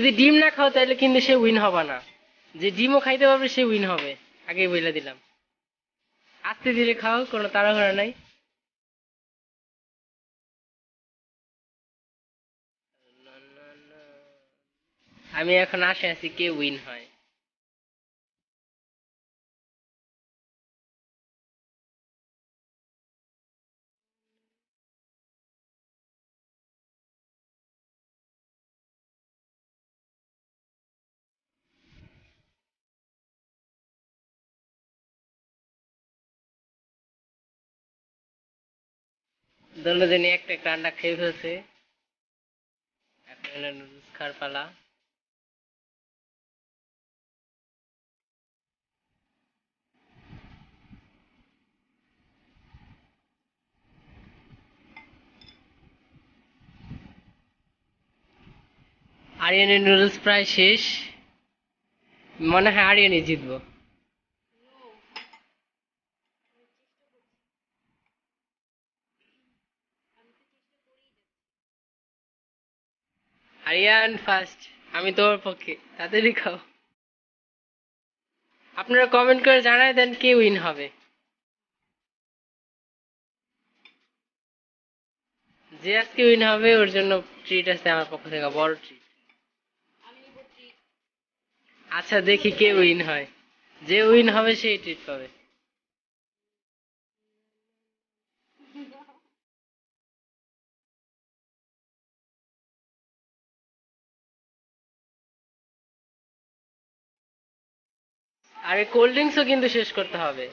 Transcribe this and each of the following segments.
যদি ডিম না খাও, তাহলে কিন্তু সে উইন হবে না। যে ডিমও খাইতে পারবে, সে উইন হবে। আগেই বলে দিলাম। আস্তে ধীরে খাও, কোনো তাড়াহুড়া নাই। আমি এখন আসে আছি কে উইন হয়। দুজনে একটা একটা আন্ডা খেয়ে ফেলছে। এখন নুডলস পালা। আরিয়ানের নুডলস প্রায় শেষ। মনে হয় আরিয়ানই জিতবো। আরিয়ান ফার্স্ট আমি তোর পক্ষে তাড়াতাড়ি খাও। আপনারা কমেন্ট করে জানাই দেন কে উইন হবে। যে আজকে উইন হবে, ওর জন্য ট্রিট আছে আমার পক্ষ থেকে, বড় ট্রিট আচ্ছা দেখি কে উইন হয়। যে উইন হবে, সেই ট্রিট পাবে। আরে কোল্ড ড্রিঙ্কসও কিন্তু শেষ করতে হবে।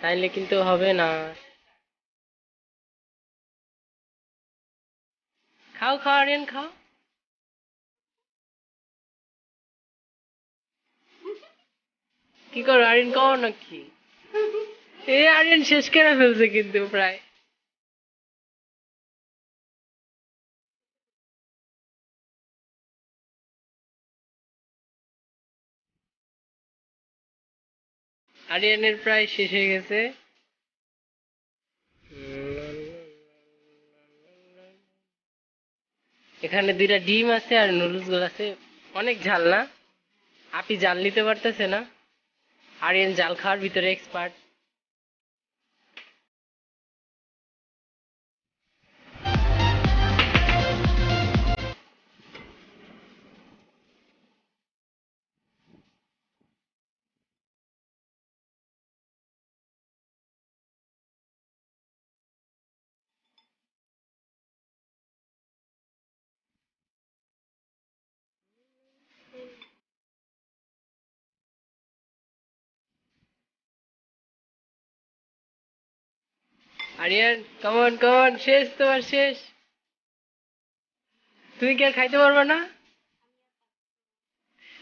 তাইলে কিন্তু হবে না। খাও খাও, আরিয়ান, খাও। কি করো, আরিয়ান, খাও নাকি? এ, আরিয়ান শেষ করে ফেলছে কিন্তু প্রায়। আরিয়ানের প্রায় শেষ হয়ে গেছে। এখানে দুইটা ডিম আছে আর নুডলসগুলো আছে। অনেক ঝাল না। আপনি জাল নিতে পারতেছে না। আরিয়ান জাল খাওয়ার ভিতরে এক্সপার্ট আরিয়ান কমন কমন শেষ তোমার, শেষ। তুমি কি আর খাইতে পারবে না?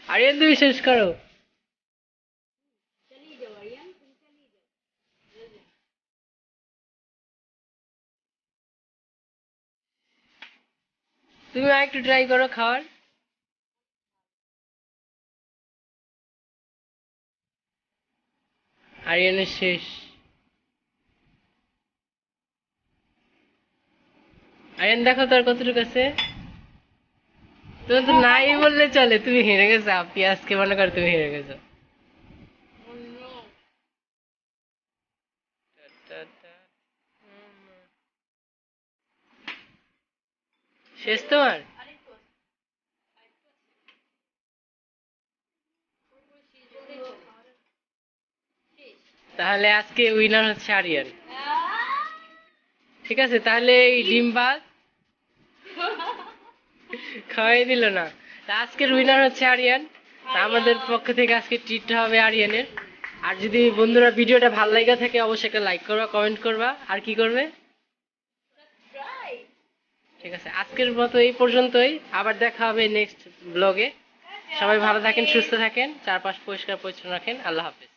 আরিয়ান, তুমি শেষ করো। তুমি আর একটু ট্রাই করো খাওয়ার। আরিয়ানের শেষ। আরিয়ান দেখো তোর কতটুকু আছে? তুমি তো নাই বললে চলে, তুমি হেরে গেছো, আপনি আজকে মনে করো তুমি হেরে গেছো। শেষ তোমার? তাহলে আজকে উইনার হচ্ছে আরিয়ান। ঠিক আছে, তাহলে এই ডিম ভাত খাওয়াই দিল না। আজকের উইনার হচ্ছে আরিয়ান। আমাদের পক্ষ থেকে আজকে ট্রিটটা হবে আরিয়ানের। আর যদি বন্ধুরা ভিডিওটা ভালো লাগে থাকে, অবশ্যই একটা লাইক করবা কমেন্ট করবা। আর কি করবে? ঠিক আছে, আজকের মতো এই পর্যন্তই। আবার দেখা হবে নেক্সট ব্লগে সবাই ভালো থাকেন, সুস্থ থাকেন। চারপাশ পরিষ্কার পরিচ্ছন্ন রাখেন। আল্লাহ হাফেজ।